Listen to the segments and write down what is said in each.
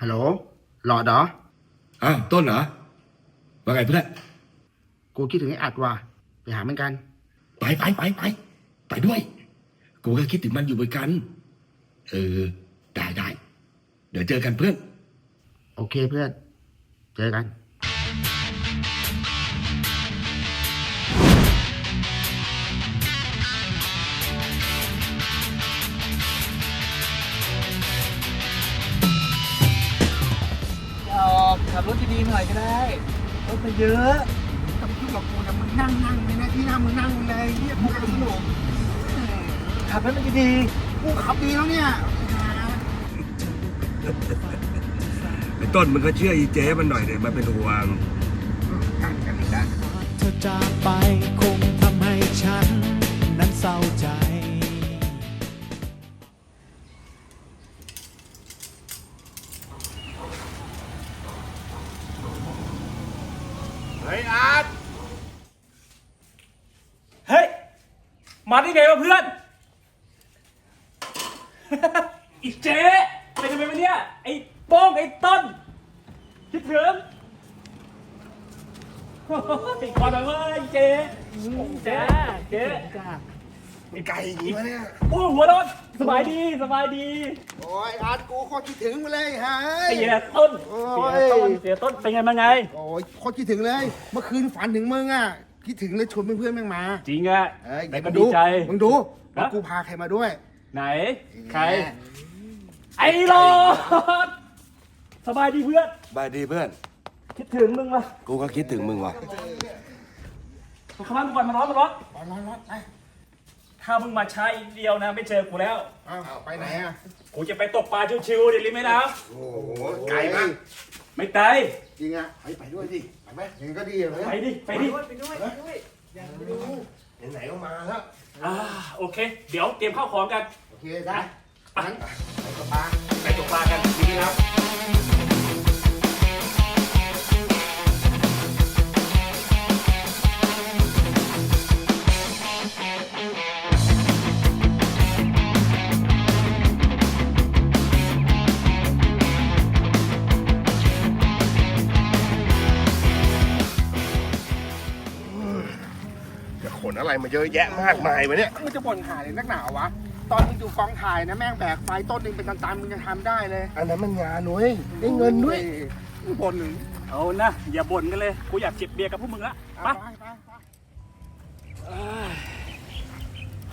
ฮัลโหลหลอดเหรอ อ้าวต้นเหรอว่าไงเพื่อนกูคิดถึงไอ้อัดว่ะไปหาเหมือนกัน ไปไปไปไปไปด้วย กูก็คิดถึงมันอยู่เหมือนกัน เออ ได้ได้ เดี๋ยวเจอกันเพื่อน โอเคเพื่อน เจอกัน ขับรถดีๆหน่อยก็ได้รถมันเยอะกับยุ่งกับกูนะมึงนั่งนั่งเลยนะที่นั่งมึงนั่งเลยเฮียกูกำลังสนุกขับรถมันดีกูขับดีแล้วเนี่ยไอ้ต้นมันก็เชื่ออีเจ๊มันหน่อยเลยมันเป็นห่วงกันกันอีกแล้วเธอจากไปคงทำให้ฉัน นั้นเศร้าใจ มาได้ไงวะเพื่อน อีเจ๊เป็นยังไงวะเนี่ย ไอ้โป้งไอ้ต้น คิดถึงไอ้ความแบบว่าไอ้เจ๊เจ๊เจ๊เป็นไก่อย่างงี้วะเนี่ย โอ้หัวโดนสบายดีสบายดี โอ้ยอาร์ตกูโคตรคิดถึงมาเลยฮะ เสียต้นโอ้เสียยต้น เสียต้น เป็นไงมาไง โอ้ยโคตรคิดถึงเลย เมื่อคืนฝันถึงมึงอะ คิดถึงเลยชวนเพื่อนๆแม่งมาจริงอะเอ้ยแต่มึก็งดีดูใจ มึงดูว่าฮะกูพาใครมาด้วยไหน ใคร ไอ้หลอดสบายดีเพื่อน บายดีเพื่อน คิดถึงมึงวะกูก็คิดถึงมึงว่ะมาเข้าบ้านกูก่อนมาร้อนมาร้อนร้อนร้อนร้อนไปถ้ามึงมาช้าอีกเดียวนะ ไม่เจอกูแล้ว เอาไปไหนอะกูจะไปตกปลาชิวๆเดี๋ยวริมแม่น้โอ้โหไกลมากำไม่ไกล จริงอะไปไปด้วยดิ ไปไหมยังไงก็ดีอะเลยไปดิ ไปดิไหนๆก็มาแล้ว อ่า โอเค เดี๋ยวเตรียมข้าวของกัน โอเคได้งั้นไปกับปลาไปตกปลากันดีนะครับ จะขนอะไรมาเยอะแยะมากมายวะเนี่ย มึงจะบ่นหาเลยนักหนาวะ ตอนมึงอยู่กองถ่ายนะแม่งแบกไฟต้นหนึ่งเป็นตันๆมึงจะทำได้เลยอันนั้นมันงานนุ้ยได้เงินด้วยมึงบ่นหนึ่งเอานะอย่าบ่นกันเลยกูอยากจิบเบียร์กับพวกมึงละไปไปไปไป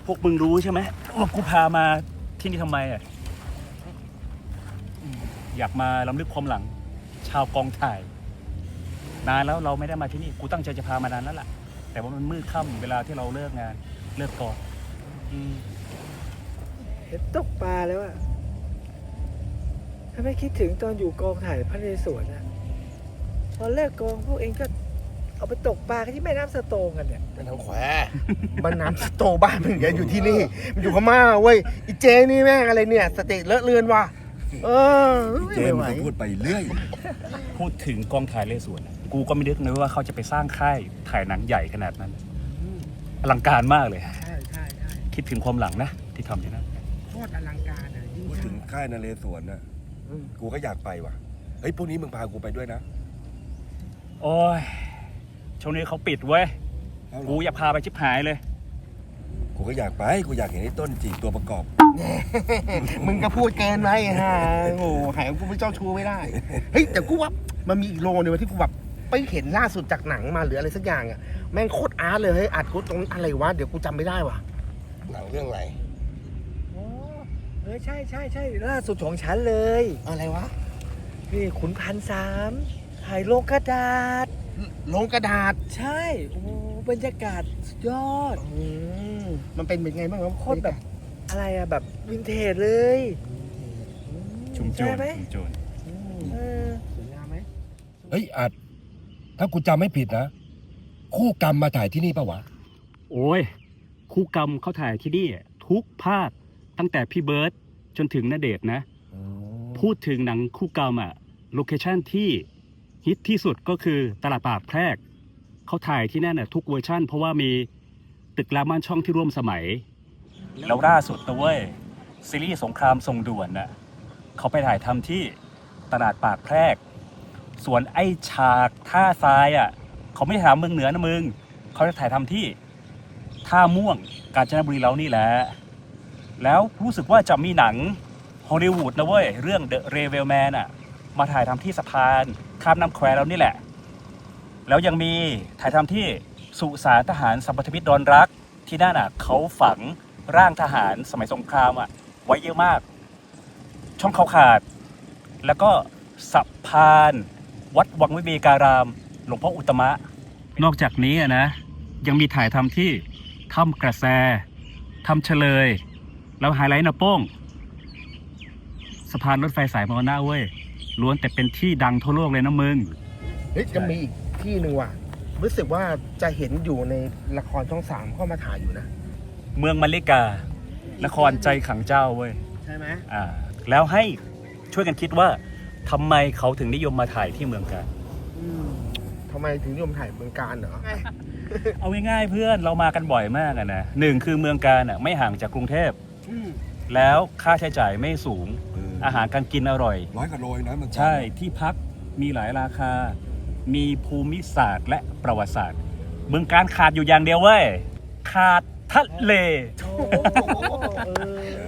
พวกมึงรู้ใช่ไหมว่ากูพามาที่นี่ทำไมอะอืมอยากมาลำลึกความหลัง ชาวกองถ่าย นานแล้วเราไม่ได้มาที่นี่ กูตั้งใจจะพามานานแล้วล่ะ แต่ว่ามันมืดค่ำเวลาที่เราเลิกงานเลิกกองอืมเห็นตกปลาแล้วอะถ้าไม่คิดถึงตอนอยู่กองถ่ายพระนเรศวรอะพอเลิกกองพวกเองก็เอาไปตกปลากันที่แม่น้ำสะโตงกันเนี่ย เป็นทางแขวบ้านน้ำสโตบ้านมึงอย่าอยู่ที่นี่ มันอยู่พม่าเว้ยอีเจนี่แม่งอะไรเนี่ย สติเลอะเลือนว่ะเออเจมส์ก็พูดไปเรื่อย พูดถึงกองถ่ายเลสวนน่ะ กูก็ไม่นึกนะว่าเขาจะไปสร้างค่ายถ่ายหนังใหญ่ขนาดนั้นอลังการมากเลย ใช่ใช่ใช่คิดถึงความหลังนะ ที่ทำที่นั่นโคตรอลังการอะยิ่งพูดถึงค่ายนเรศวรนะกูก็อยากไปว่ะเฮ้ยพวกนี้มึงพากูไปด้วยนะโอ้ยช่วงนี้เขาปิดเว้ยกูอยากพาไปชิบหายเลย กูก็อยากไปกูอยากเห็นไอ้ต้นจีบตัวประกอบ มึงก็พูดเกินไปฮะโอ้โหหายกูเป็นเจ้าชู้ไม่ได้ เฮ้ยแต่กูว่ามันมีอีกโลนึงที่กูแบบ ไปเห็นล่าสุดจากหนังมาหรืออะไรสักอย่างอะแม่งโคตรอาร์ตเลยเฮ้ยอัดกูตรงนั้นอะไรวะเดี๋ยวกูจำไม่ได้ว่ะหนังเรื่องอะไรอ๋อเออใช่ใช่ใช่ล่าสุดของฉันเลยอะไรวะนี่ขุนพันสามถ่ายโลงกระดาษ ลงกระดาษใช่โอ้บรรยากาศสุดยอด อืมมันเป็นเป็นไงบ้างวะโคตรแบบ อะไรอะแบบวินเทจเลยชุมโจใช่รไหมชุมโจร เออ สวยงามไหม เฮ้ยอัด ถ้ากูจำไม่ผิดนะ คู่กรรมมาถ่ายที่นี่ปะวะ โอ้ย คู่กรรมเขาถ่ายที่นี่ ทุกภาคตั้งแต่พี่เบิร์ตจนถึงนเดชน์นะ พูดถึงหนังคู่กรรมอะโลเคชั่นที่ฮิตที่สุดก็คือตลาดปากแพรกเขาถ่ายที่นั่นน่ะทุกเวอร์ชั่น เพราะว่ามีตึกรามบ้านช่องที่ร่วมสมัย แล้วล่าสุดนะเว้ย ซีรีส์สงครามทรงด่วนน่ะเขาไปถ่ายทำที่ตลาดปากแพรก ส่วนไอ้ฉากท่าทรายอะเขาไม่ได้ถ่ายเมืองเหนือนะมึงเขาจะถ่ายทำที่ท่าม่วงกาญจนบุรีเรานี่แหละ แล้วรู้สึกว่าจะมีหนังฮอลลีวูดนะเว้ย เรื่อง The Railway Man อะ มาถ่ายทำที่สะพานข้ามน้ำแควเรานี่แหละ แล้วยังมีถ่ายทำที่สุสานทหารสัมพันธมิตรดอนรัก ที่นั่นอะเขาฝังร่างทหารสมัยสงครามอะ ไว้เยอะมาก ช่องเขาขาด แล้วก็สะพาน วัดวังวิเวการาม หลวงพ่ออุตตมะ นอกจากนี้อะนะ ยังมีถ่ายทำที่ถ้ำกระแสถ้ำเฉลย แล้วไฮไลท์นะโป้งสะพานรถไฟสายมอนาเว้ยล้วนแต่เป็นที่ดังทั่วโลกเลยนะมึงเฮ้ยจะมีอีกที่หนึ่งว่ะ รู้สึกว่าจะเห็นอยู่ในละครช่องสามเข้ามาถ่ายอยู่นะ เมืองมาเลกา นครใจขังเจ้าเว้ย ใช่ไหมอ่า แล้วให้ช่วยกันคิดว่า ทำไมเขาถึงนิยมมาถ่ายที่เมืองกาญทำไมถึงนิยมถ่ายเมืองการเหรอ เอาง่ายๆเพื่อนเรามากันบ่อยมากอะนะหนึ่งคือเมืองการอะไม่ห่างจากกรุงเทพ อืมแล้วค่าใช้จ่ายไม่สูง เอออาหารการกินอร่อย ร้อยกว่าโลเองนะมันใช่ที่พักมีหลายราคา มีภูมิศาสตร์และประวัติศาสตร์ เมืองการขาดอยู่อย่างเดียวเว้ย ขาดทะเล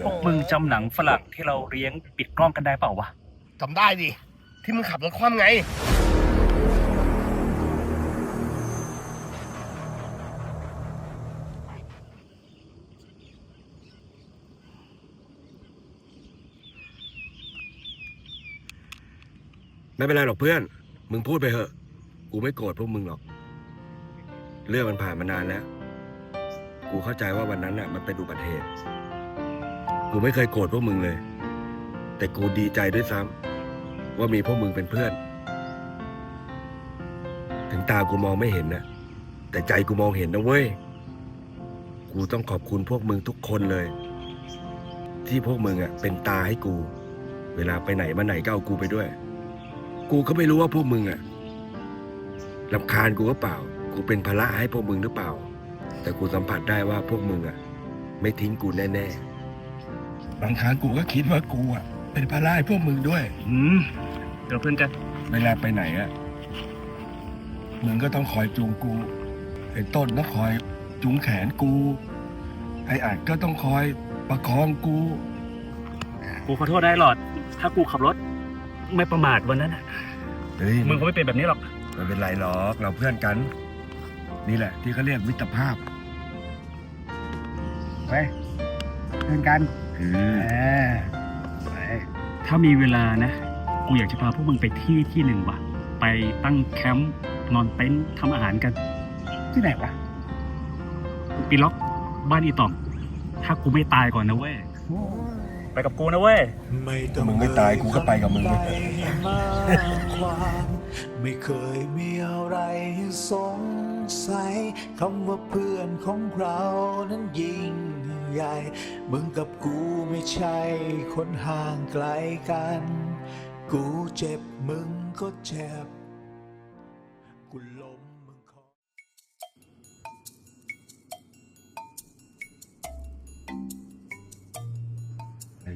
พวกมึงจำหนังฝรั่งที่เราเลี้ยงปิดกล้องกันได้เปล่าวะ จำได้ดิ ที่มึงขับรถคว่ำไง ไม่เป็นไรหรอกเพื่อน มึงพูดไปเถอะ กูไม่โกรธพวกมึงหรอก เรื่องมันผ่านมานานแล้ว กูเข้าใจว่าวันนั้นน่ะมันเป็นอุบัติเหตุ กูไม่เคยโกรธพวกมึงเลย แต่กูดีใจด้วยซ้ำว่ามีพวกมึงเป็นเพื่อน ถึงตากูมองไม่เห็นนะ แต่ใจกูมองเห็นนะเว้ย กูต้องขอบคุณพวกมึงทุกคนเลย ที่พวกมึงอะ เป็นตาให้กู เวลาไปไหนมาไหนก็เอากูไปด้วย กูก็ไม่รู้ว่าพวกมึงอะลำคาญกูก็เปล่า กูเป็นภาระให้พวกมึงหรือเปล่า แต่กูสัมผัสได้ว่าพวกมึงอะไม่ทิ้งกูแน่ๆบางครั้งกูก็คิดว่ากูอะ เป็นภาระให้พวกมึงด้วย อืมเดี๋ยวเพื่อนกัน เวลาไปไหนอะมึงก็ต้องคอยจูงกู ไอ้ต้นต้องคอยจูงแขนกู ไอ้อัดก็ต้องคอยประคองกู กูขอโทษได้หลอด ถ้ากูขับรถ ไม่ประมาทวันนั้นน่ะเฮ้ยมึงคงไม่เป็นแบบนี้หรอก ไม่เป็นไรหรอกเราเพื่อนกัน นี่แหละ ที่เขาเรียกมิตรภาพไปเพื่อนกันอืม ถ้ามีเวลานะ กูอยากจะพาพวกมึงไปที่ที่หนึ่งว่ะ ไปตั้งแคมป์นอนเต็นท์ทำอาหารกัน ที่ไหนวะปีล็อกบ้านอีตอมถ้ากูไม่ตายก่อนนะเว้ย ไปกับกูนะเว้ยมึงไม่ตายกูก็ไปกับมึงไม่มาความไม่เคยมีอะไรให้สงสัยคำว่าเพื่อนของเรานั้นยิ่ง ใหญ่ มึงกับกูไม่ใช่คนห่างไกลกัน กูเจ็บมึงก็เจ็บ กูล้มมึงขอไอ้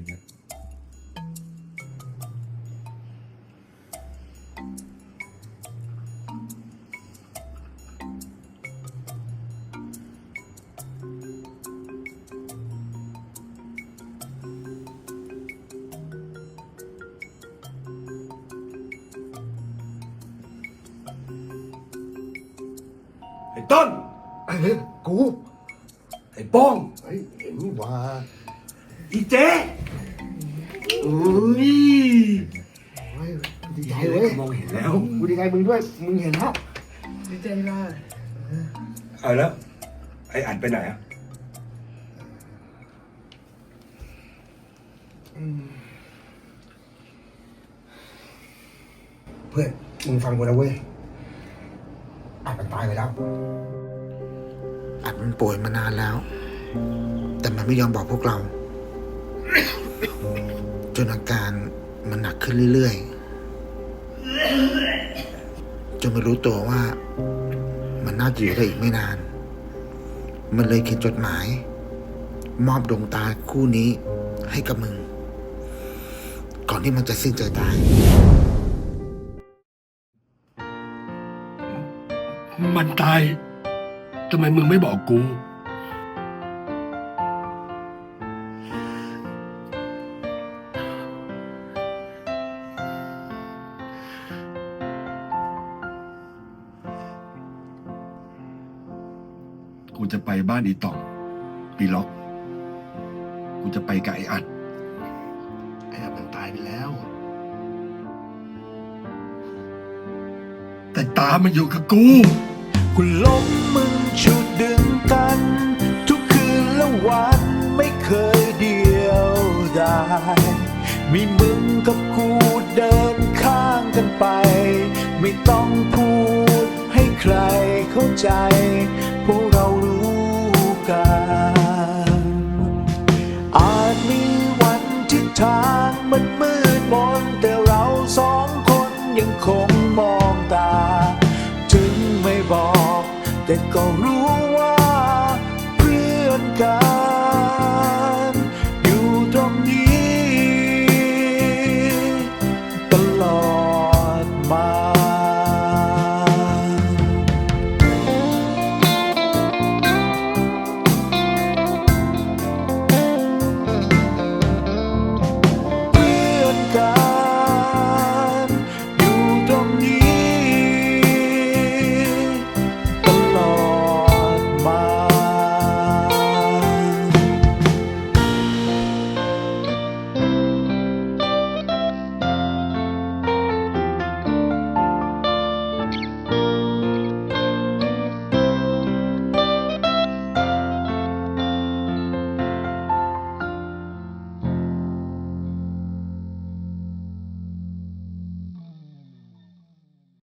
ต้นกูไอ้ป้องเฮ้ยเห็นนี่ว่าอีเจ๊อุ้ยโอ้ยกูดีใจเว้ยมองเห็นแล้วกูดีใจมึงด้วย มึงเห็นแล้วดีใจมากเอาแล้ว ไอ้อัดไปไหนอะเพื่อนมึงฟังกูนะเว้ย อัดมันตายไปแล้ว อัดมันป่วยมานานแล้ว แต่มันไม่ยอมบอกพวกเรา จนอาการมันหนักขึ้นเรื่อยๆ จนม่รู้ตัวว่า มันน่าจะอยู่ได้อีกไม่นาน มันเลยเขียนจดหมาย มอบดวงตาคู่นี้ให้กับมึง ก่อนที่มันจะสิ้นใจตาย มันตายทำไมมึงไม่บอกกู กูจะไปบ้านอีต่องปีล็อก กูจะไปกับไอ้อัดไอ้อัดมันตายไปแล้ว แต่ตามันอยู่กับกู คุณล้มมึงชุดดึงกัน ทุกคืนและวันไม่เคยเดียวดายมีมึงกับกูเดินข้างกันไป ไม่ต้องพูดให้ใครเข้าใจ